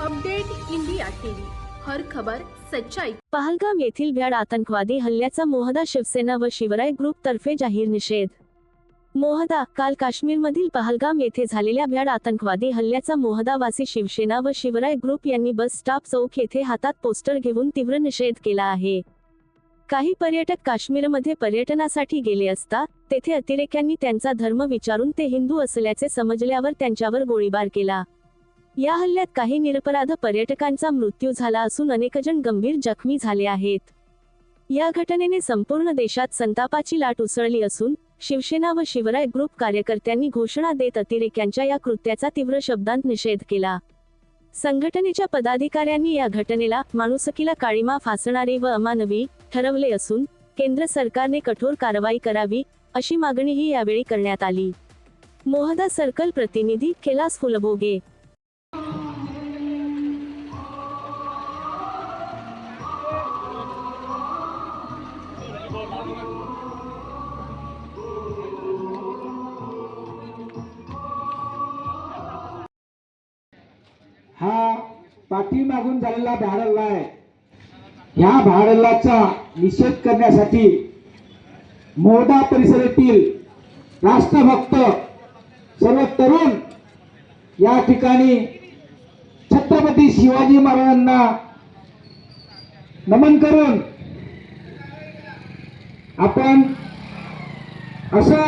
Update India TV. हर खबर सच्चाई. पहलगाम येथील भ्याड आतंकवादी हल्ल्याचा मोहदा शिवसेना व शिवराय ग्रुप तर्फे जाहीर निषेध. मोहदा काल काश्मीरमधील पहलगाम येथे झालेल्या भ्याड आतंकवादी हल्ल्याचा मोहदावासी शिवसेना व शिवराय ग्रुप यांनी बस स्टॉप चौक येथे हातात पोस्टर घेऊन तीव्र निषेध केला आहे. काही पर्यटक काश्मीरमध्ये पर्यटनासाठी गेले असता तेथे अतिरेक्यांनी त्यांचा धर्म विचारून ते हिंदू असल्याचे समजल्यावर त्यांच्यावर गोळीबार केला. या हल्ल्यात काही निरपराध पर्यटकांचा मृत्यू झाला असून अनेकजण गंभीर जखमी झाले आहेत. या घटनेने संपूर्ण देशात संतापाची लाट उसळली असून शिवसेना व शिवराय ग्रुप कार्यकर्त्यांनी घोषणा देत अतिरेक्यांच्या या कृत्याचा तीव्र शब्दांत निषेध केला. संघटनेच्या पदाधिकाऱ्यांनी या घटनेला माणुसकीला काळीमा फासणारे व अमानवी ठरवले असून केंद्र सरकारने कठोर कारवाई करावी अशी मागणीही यावेळी करण्यात आली. मोहदा सर्कल प्रतिनिधी कैलास फुलभोगे हा पाठीमागून झालेला भारहल्ला आहे. ह्या भारहल्ल्याचा निषेध करण्यासाठी मोडा परिसरातील राष्ट्रभक्त सर्व तरुण या ठिकाणी छत्रपती शिवाजी महाराजांना नमन करून आपण असा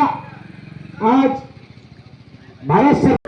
आज भारत सरकार